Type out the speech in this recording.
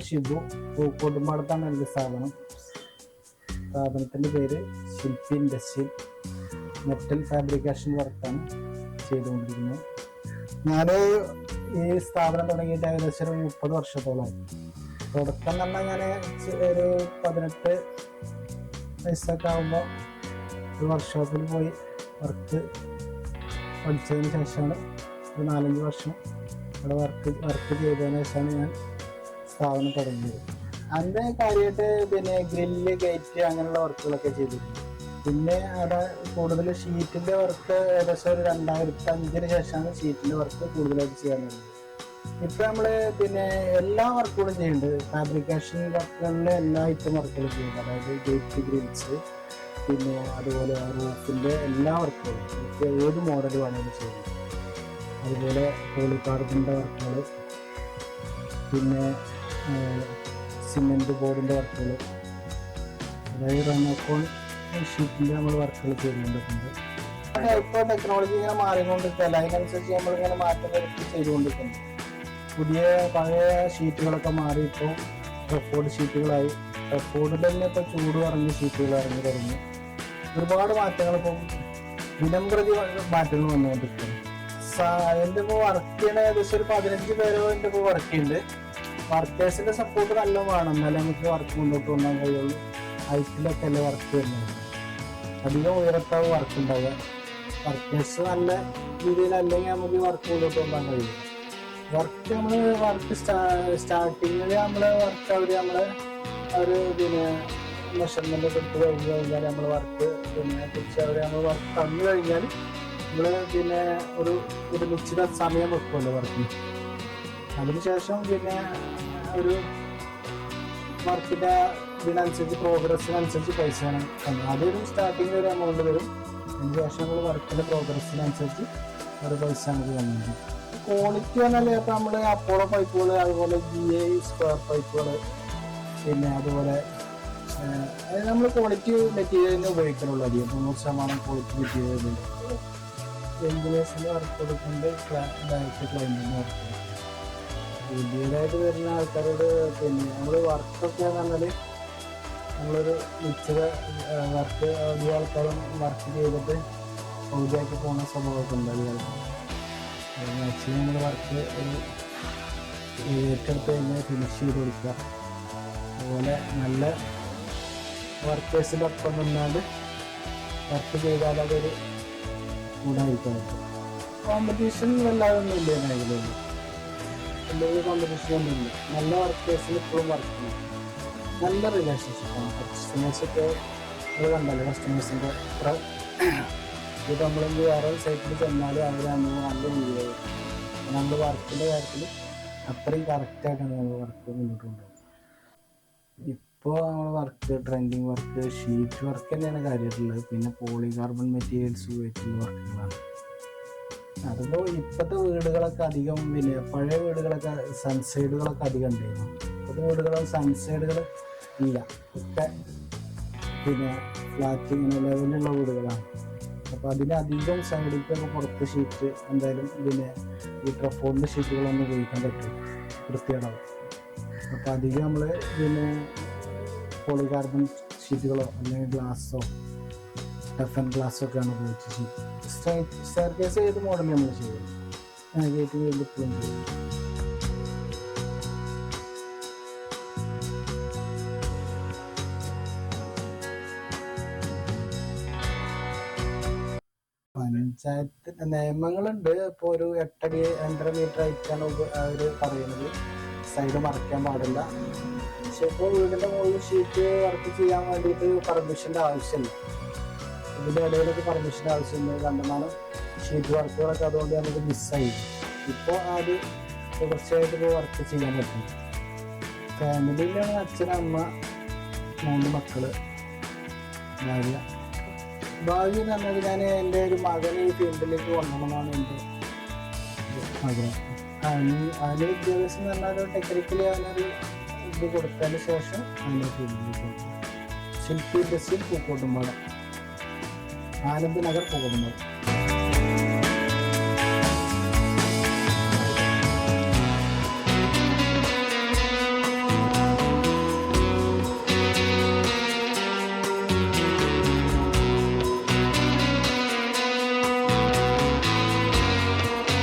പേര് ഷിബു പൂക്കോട്ടുംപാടത്താണ് എന്റെ സ്ഥാപനം. സ്ഥാപനത്തിന്റെ പേര് ശില്പി ഇൻഡസ്ട്രിയൽ മെറ്റൽ ഫാബ്രിക്കേഷൻ വർക്കാണ് ചെയ്തുകൊണ്ടിരിക്കുന്നത്. ഞാൻ ഈ സ്ഥാപനം തുടങ്ങിയിട്ട് ഏകദേശം ഒരു മുപ്പത് വർഷത്തോളമായി. തുടക്കം തന്നെ ഞാൻ ഒരു പതിനെട്ട് വയസ്സൊക്കെ ആകുമ്പോൾ ഒരു വർക്ക്ഷോപ്പിൽ പോയി വർക്ക് പഠിച്ചതിന് ശേഷമാണ് ഒരു നാലഞ്ച് വർഷം അവിടെ വർക്ക് വർക്ക് ചെയ്തതിന് ശേഷമാണ് ഞാൻ സ്ഥാപനം തുടങ്ങിയത്. അന്ന് കാര്യമായിട്ട് പിന്നെ ഗ്രില്ല് ഗേറ്റ് അങ്ങനെയുള്ള വർക്കുകളൊക്കെ ചെയ്തിട്ടുണ്ട് പിന്നെ അവിടെ കൂടുതൽ ഷീറ്റിന്റെ വർക്ക് ഏകദേശം ഒരു രണ്ടായിരത്തി അഞ്ചിന് ശേഷമാണ് ഷീറ്റിന്റെ വർക്ക് കൂടുതലായിട്ട് ചെയ്യാൻ തുടങ്ങിയത്. ഇപ്പം നമ്മൾ പിന്നെ എല്ലാ വർക്കുകളും ചെയ്യുന്നുണ്ട്. ഫാബ്രിക്കേഷൻ വർക്കുകളിലെ എല്ലാ ഐറ്റം വർക്കുകളും ചെയ്യുന്നുണ്ട്. അതായത് ഗേറ്റ് ഗ്രിൽസ് പിന്നെ അതുപോലെ റൂഫിന്റെ എല്ലാ വർക്കുകളും ഏത് മോഡൽ വേണമെങ്കിലും ചെയ്യുന്നുണ്ട് അതുപോലെ പോളികാർബണിന്റെ വർക്കുകൾ പിന്നെ സിമെന്റ് ബോർഡിന്റെ വർക്കുകൾ അതായത് റെനോക്കോൺ ഷീറ്റിന്റെ നമ്മൾ വർക്കുകൾ ചെയ്തുകൊണ്ടിരിക്കുന്നത് ഇപ്പോൾ ടെക്നോളജി ഇങ്ങനെ മാറിക്കൊണ്ടിരിക്കുകയല്ല അതിനനുസരിച്ച് നമ്മളിങ്ങനെ മാറ്റം വരുത്തി ചെയ്തുകൊണ്ടിരിക്കുന്നു. പുതിയ പഴയ ഷീറ്റുകളൊക്കെ മാറി ഇപ്പോൾ റെഫോർഡ് ഷീറ്റുകളായി റെഫോർഡിൽ തന്നെ ഇപ്പോൾ ചൂട് പറഞ്ഞ് ഷീറ്റുകൾ ഇറങ്ങി തുടങ്ങി. ഒരുപാട് മാറ്റങ്ങൾ ഇപ്പോൾ ദിനം പ്രതി മാറ്റങ്ങൾ വന്നുകൊണ്ടിരിക്കുന്നു എന്റെ ഇപ്പോൾ വർക്ക് ചെയ്യണ ഏകദേശം ഒരു പതിനഞ്ച് പേരോ എന്റെ ഇപ്പോൾ വർക്ക് ചെയ്യുന്നുണ്ട്. വർക്കേഴ്സിന്റെ സപ്പോർട്ട് നല്ല വേണം. എന്നാലേ നമുക്ക് വർക്ക് മുന്നോട്ട് കൊണ്ടുപോകാൻ കഴിയുള്ളൂ. ഹൈറ്റിലൊക്കെ അല്ലേ വർക്ക് വരുന്നത് അധികം ഉയരത്താവ് വർക്ക് ഉണ്ടാവുക. വർക്കേഴ്സ് നല്ല രീതിയിൽ അല്ലെങ്കിൽ നമുക്ക് വർക്ക് മുന്നോട്ട് കൊണ്ടുപോകാൻ കഴിയും. വർക്ക് നമ്മൾ വർക്ക് സ്റ്റാർട്ടിങ്ങിൽ നമ്മൾ വർക്ക് അവർ നമ്മളെ അവർ പിന്നെ മെഷർമെന്റ് എടുത്ത് കഴിഞ്ഞ് കഴിഞ്ഞാൽ നമ്മൾ വർക്ക് പിന്നെ കുറിച്ച് അവർ നമ്മൾ വർക്ക് തന്നു കഴിഞ്ഞാൽ നമ്മൾ പിന്നെ ഒരു ഒരു നിശ്ചിത സമയം വെക്കുമല്ലോ വർക്കിന് അതിനുശേഷം പിന്നെ ഒരു മാർക്കറ്റ് ഇതിനനുസരിച്ച് പ്രോഗ്രസ്സിനനുസരിച്ച് പൈസയാണ് തന്നത് അതൊരു സ്റ്റാർട്ടിങ്ങിൽ ഒരു എമൗണ്ട് വരും. അതിന് ശേഷം നമ്മൾ വർക്കിന്റെ പ്രോഗ്രസ്സിനനുസരിച്ച് ഒരു പൈസ നമുക്ക് തന്നത് ക്വാളിറ്റി പറഞ്ഞാൽ ഇപ്പം നമ്മൾ അപ്പോളോ പൈപ്പുകൾ അതുപോലെ ജി എ സ്ക്വയർ പൈപ്പുകൾ പിന്നെ അതുപോലെ നമ്മൾ ക്വാളിറ്റി മെറ്റീരിയലിന് ഉപയോഗിക്കാനുള്ളൂ അധികം. തൊണ്ണൂറ് ശതമാനം ക്വാളിറ്റി മെറ്റീരിയൽ വെന്റിലേഷന്റെ വർക്ക് കൊടുക്കുന്നുണ്ട് ഡയറക്റ്റ് ക്ലൈന്റിന് വർക്ക് പുതിയതായിട്ട് വരുന്ന ആൾക്കാരോട് പിന്നെ നമ്മൾ വർക്കൊക്കെ എന്ന് പറഞ്ഞാൽ നമ്മളൊരു നിശ്ചിത വർക്ക് അധികം ആൾക്കാരും വർക്ക് ചെയ്തിട്ട് പകുതിയാക്കി പോകുന്ന സംഭവമൊക്കെ ഉണ്ട് ആൾക്കാർ മാക്സിമം നമ്മൾ വർക്ക് ഒരു ഏറ്റെടുത്ത് കഴിഞ്ഞാൽ ഫിനിഷ് ചെയ്ത് കൊടുക്കുക. അതുപോലെ നല്ല വർക്കേഴ്സിന്റെ നിന്നാണ്ട് വർക്ക് ചെയ്താൽ അതൊരു ഗുണമായിരിക്കും കോമ്പറ്റീഷൻ വല്ലാതെ ഒന്നും ഇല്ല മേഖലയിൽ വലിയ കോമ്പറ്റീഷൻ ഒന്നുമില്ല നല്ല വർക്കേഴ്സിന് ഇപ്പോഴും വർക്ക് ചെയ്യും നല്ല റിലേഷൻഷിപ്പാണ് കസ്റ്റമേഴ്സൊക്കെ അത് കണ്ടല്ലോ കസ്റ്റമേഴ്സിന്റെ അത്ര ഇത് നമ്മളെന്ത് വേറെ സൈറ്റിൽ ചെന്നാലും അവർ നമ്മൾ നല്ല രീതിയിൽ നമ്മൾ വർക്കിന്റെ കാര്യത്തിൽ അത്രയും കറക്റ്റായിട്ടാണ് നമ്മൾ വർക്ക് മുന്നോട്ട് കൊണ്ടുപോകുന്നത്. ഇപ്പോൾ നമ്മൾ work trending work sheet work തന്നെയാണ് കാര്യമായിട്ടുള്ളത്. പിന്നെ പോളി കാർബൺ മെറ്റീരിയൽസ് ഉപയോഗിച്ചുള്ള വർക്കുകളാണ് അതിപ്പോൾ ഇപ്പത്തെ വീടുകളൊക്കെ അധികം പിന്നെ പഴയ വീടുകളൊക്കെ സൺസൈഡുകളൊക്കെ അധികം ഉണ്ടായിരുന്നു. ഇപ്പോഴത്തെ വീടുകളും സൺസൈഡുകൾ ഇല്ല. ഒക്കെ പിന്നെ ഫ്ലാറ്റ് ഇങ്ങനെ ലെവലുള്ള വീടുകളാണ്. അപ്പോൾ അതിനധികം സൈഡിലേക്കൊക്കെ പുറത്ത് ഷീറ്റ് എന്തായാലും പിന്നെ ഈ ട്രഫോണിന്റെ ഷീറ്റുകളൊന്നും ഉപയോഗിക്കാൻ പറ്റും വൃത്തികേടാവും. അപ്പോൾ അധികം നമ്മൾ പിന്നെ പോളികാർബൺ ഷീറ്റുകളോ അല്ലെങ്കിൽ ഗ്ലാസ്സോ ടഫൻ ഗ്ലാസ്സൊക്കെയാണ് ഒക്കെയാണ് ഉപയോഗിച്ച് സ്റ്റെയർ കേസ് ഏത് മോഡൽ നമ്മൾ ചെയ്യുന്നത് ഗേറ്റ് വീണ്ടും ഇപ്പോഴും പഞ്ചായത്ത് നിയമങ്ങളുണ്ട്. ഇപ്പോൾ ഒരു എട്ടടി രണ്ടര മീറ്റർ ആയിട്ടാണ് അവർ പറയുന്നത്. സൈഡ് മറയ്ക്കാൻ പാടില്ല. പക്ഷെ ഇപ്പോൾ വീടിന്റെ മുകളിൽ ഷീറ്റ് വർക്ക് ചെയ്യാൻ വേണ്ടിയിട്ട് പെർമിഷന്റെ ആവശ്യമില്ല. ഇതിന്റെ ഇടയിലൊക്കെ പെർമിഷൻ ആവശ്യമില്ല കണ്ടമാനം ഷീറ്റ് വർക്കുകളൊക്കെ അതുകൊണ്ട് നമുക്ക് മിസ്സായി ഇപ്പോൾ അത് തുടർച്ചയായിട്ട് ഇപ്പോൾ വർക്ക് ചെയ്യാൻ പറ്റും. ഫാമിലിയിലാണ് അച്ഛൻ അമ്മ മൂന്ന് മക്കൾ ഭാര്യ. ഭാവി എന്ന് പറഞ്ഞാൽ ഞാൻ എന്റെ ഒരു മകനെ ഈ ഫീൽഡിലേക്ക് കൊണ്ടുപോകണമെന്നാണ് എന്റെ ആഗ്രഹം. അതിന് അതിന് വിദ്യാഭ്യാസം എന്ന് പറഞ്ഞാൽ ടെക്നിക്കലി അവനൊരു ഇത് കൊടുത്തതിന് ശേഷം അതിന്റെ ഫീൽഡിലേക്ക് ശില്പി ബസ്സിൽ പൂക്കോട്ടുംപാടം. ആനന്ദ് നഗർ പൂക്കോട്ടുംപാടം